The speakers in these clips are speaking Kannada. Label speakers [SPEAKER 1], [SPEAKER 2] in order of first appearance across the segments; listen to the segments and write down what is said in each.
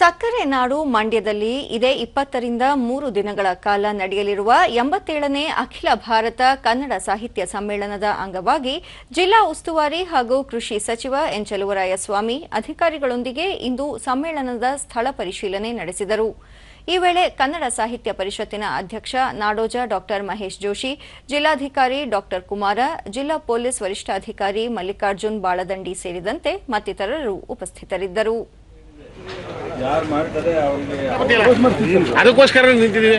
[SPEAKER 1] ಸಕ್ಕರೆ ನಾಡು ಮಂಡ್ಯದಲ್ಲಿ ಇದೇ ಇಪ್ಪತ್ತರಿಂದ ಮೂರು ದಿನಗಳ ಕಾಲ ನಡೆಯಲಿರುವ ಎಂಬತ್ತೇಳನೇ ಅಖಿಲ ಭಾರತ ಕನ್ನಡ ಸಾಹಿತ್ಯ ಸಮ್ಮೇಳನದ ಅಂಗವಾಗಿ ಜಿಲ್ಲಾ ಉಸ್ತುವಾರಿ ಹಾಗೂ ಕೃಷಿ ಸಚಿವ ಎನ್ ಚಲುವರಾಯಸ್ವಾಮಿ ಅಧಿಕಾರಿಗಳೊಂದಿಗೆ ಇಂದು ಸಮ್ಮೇಳನದ ಸ್ಥಳ ಪರಿಶೀಲನೆ ನಡೆಸಿದರು. ಈ ವೇಳೆ ಕನ್ನಡ ಸಾಹಿತ್ಯ ಪರಿಷತ್ತಿನ ಅಧ್ಯಕ್ಷ ನಾಡೋಜ ಡಾಕ್ಟರ್ ಮಹೇಶ್ ಜೋಶಿ, ಜಿಲ್ಲಾಧಿಕಾರಿ ಡಾಕ್ಟರ್ ಕುಮಾರ, ಜಿಲ್ಲಾ ಪೊಲೀಸ್ ವರಿಷ್ಠಾಧಿಕಾರಿ ಮಲ್ಲಿಕಾರ್ಜುನ್ ಬಾಳದಂಡಿ ಸೇರಿದಂತೆ ಮತ್ತಿತರರು ಉಪಸ್ಥಿತರಿದ್ದರು.
[SPEAKER 2] ಅದಕ್ಕೋಸ್ಕರ ನಿಂತಿದ್ದೀವಿ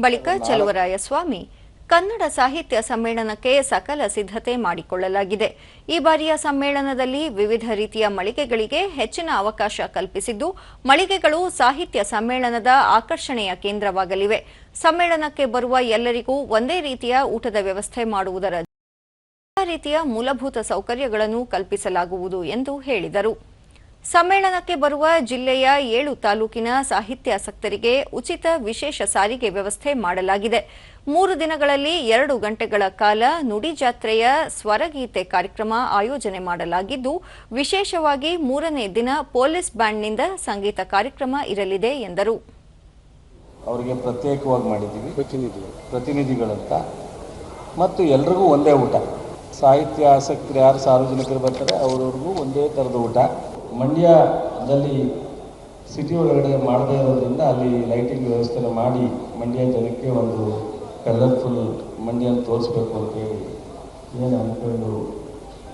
[SPEAKER 1] ಬಳಿಕ ಚಲುವರಾಯಸ್ವಾಮಿ ಕನ್ನಡ ಸಾಹಿತ್ಯ ಸಮ್ಮೇಳನಕ್ಕೆ ಸಕಲ ಸಿದ್ಧತೆ ಮಾಡಿಕೊಳ್ಳಲಾಗಿದೆ. ಈ ಬಾರಿಯ ಸಮ್ಮೇಳನದಲ್ಲಿ ವಿವಿಧ ರೀತಿಯ ಮಳಿಗೆಗಳಿಗೆ ಹೆಚ್ಚಿನ ಅವಕಾಶ ಕಲ್ಪಿಸಿದ್ದು, ಮಳಿಗೆಗಳು ಸಾಹಿತ್ಯ ಸಮ್ಮೇಳನದ ಆಕರ್ಷಣೆಯ ಕೇಂದ್ರವಾಗಲಿವೆ. ಸಮ್ಮೇಳನಕ್ಕೆ ಬರುವ ಎಲ್ಲರಿಗೂ ಒಂದೇ ರೀತಿಯ ಊಟದ ವ್ಯವಸ್ಥೆ ಮಾಡುವುದರ ರೀತಿಯ ಮೂಲಭೂತ ಸೌಕರ್ಯಗಳನ್ನು ಕಲ್ಪಿಸಲಾಗುವುದು ಎಂದು ಹೇಳಿದರು. ಸಮ್ಮೇಳನಕ್ಕೆ ಬರುವ ಜಿಲ್ಲೆಯ ಏಳು ತಾಲೂಕಿನ ಸಾಹಿತ್ಯಾಸಕ್ತರಿಗೆ ಉಚಿತ ವಿಶೇಷ ಸಾರಿಗೆ ವ್ಯವಸ್ಥೆ ಮಾಡಲಾಗಿದೆ. ಮೂರು ದಿನಗಳಲ್ಲಿ ಎರಡು ಗಂಟೆಗಳ ಕಾಲ ನುಡಿ ಜಾತ್ರೆಯ ಸ್ವರಗೀತೆ ಕಾರ್ಯಕ್ರಮ ಆಯೋಜನೆ ಮಾಡಲಾಗಿದ್ದು, ವಿಶೇಷವಾಗಿ ಮೂರನೇ ದಿನ ಪೊಲೀಸ್ ಬ್ಯಾಂಡ್ನಿಂದ ಸಂಗೀತ ಕಾರ್ಯಕ್ರಮ ಇರಲಿದೆ ಎಂದರು.
[SPEAKER 3] ಅವರಿಗೆ ಪ್ರತ್ಯೇಕವಾಗಿ ಮಾಡಿದ್ದೀವಿ. ಪ್ರತಿನಿಧಿಗಳಂತ ಮತ್ತು ಎಲ್ರಿಗೂ ಒಂದೇ ಊಟ. ಸಾಹಿತ್ಯ ಆಸಕ್ತರು ಯಾರು ಸಾರ್ವಜನಿಕರು ಬರ್ತಾರೆ, ಅವ್ರವ್ರಿಗೂ ಒಂದೇ ಥರದ ಊಟ. ಮಂಡ್ಯದಲ್ಲಿ ಸಿಟಿ ಒಳಗಡೆ ಮಾಡದೇ ಇರೋದ್ರಿಂದ ಅಲ್ಲಿ ಲೈಟಿಂಗ್ ವ್ಯವಸ್ಥೆನ ಮಾಡಿ ಮಂಡ್ಯ ಜನಕ್ಕೆ ಒಂದು ಕಲರ್ಫುಲ್ ಮಂಡ್ಯನ ತೋರಿಸ್ಬೇಕು ಅಂತೇಳಿ ಏನು ಅಂದ್ಕೊಂಡು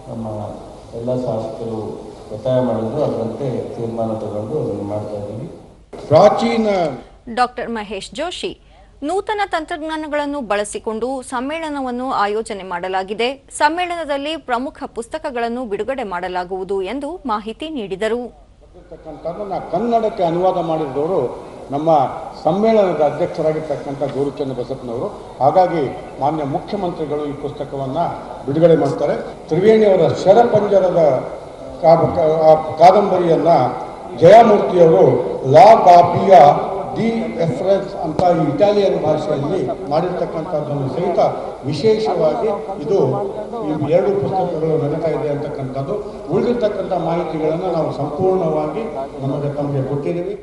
[SPEAKER 3] ನಮ್ಮ ಎಲ್ಲ ಶಾಸಕರು ಒತ್ತಾಯ ಮಾಡಿದ್ರು. ಅದರಂತೆ ತೀರ್ಮಾನ ತಗೊಂಡು ಅದನ್ನು ಮಾಡ್ತಾ ಇದ್ದೀವಿ.
[SPEAKER 4] ಪ್ರಾಚೀನ
[SPEAKER 1] ಡಾಕ್ಟರ್ ಮಹೇಶ್ ಜೋಶಿ ನೂತನ ತಂತ್ರಜ್ಞಾನಗಳನ್ನು ಬಳಸಿಕೊಂಡು ಸಮ್ಮೇಳನವನ್ನು ಆಯೋಜನೆ ಮಾಡಲಾಗಿದೆ. ಸಮ್ಮೇಳನದಲ್ಲಿ ಪ್ರಮುಖ ಪುಸ್ತಕಗಳನ್ನು ಬಿಡುಗಡೆ ಮಾಡಲಾಗುವುದು ಎಂದು ಮಾಹಿತಿ ನೀಡಿದರು.
[SPEAKER 4] ಕನ್ನಡಕ್ಕೆ ಅನುವಾದ ಮಾಡಿದವರು ನಮ್ಮ ಸಮ್ಮೇಳನದ ಅಧ್ಯಕ್ಷರಾಗಿರ್ತಕ್ಕಂಥ ಗೌರಿಚಂದ್ರ ಬಸಪ್ಪನವರು. ಹಾಗಾಗಿ ಮಾನ್ಯ ಮುಖ್ಯಮಂತ್ರಿಗಳು ಈ ಪುಸ್ತಕವನ್ನು ಬಿಡುಗಡೆ ಮಾಡ್ತಾರೆ. ತ್ರಿವೇಣಿಯವರ ಶರಪಂಜರದ ಕಾದಂಬರಿಯನ್ನು ಜಯಮೂರ್ತಿಯವರು ಲಾ ಕಾಪಿಯ ಡಿ ಎಫ್ರೆನ್ಸ್ ಅಂತ ಇಟಾಲಿಯನ್ ಭಾಷೆಯಲ್ಲಿ ಮಾಡಿರ್ತಕ್ಕಂಥದ್ದನ್ನು ಸಹಿತ ವಿಶೇಷವಾಗಿ ಇದು ಈ ಎರಡು ಪುಸ್ತಕಗಳು ನಡೀತಾ ಇದೆ ಅಂತಕ್ಕಂಥದ್ದು ಉಳಿದಿರ್ತಕ್ಕಂಥ ಮಾಹಿತಿಗಳನ್ನು ನಾವು ಸಂಪೂರ್ಣವಾಗಿ ನಮಗೆ ತಮಗೆ ಕೊಟ್ಟಿದ್ದೀವಿ.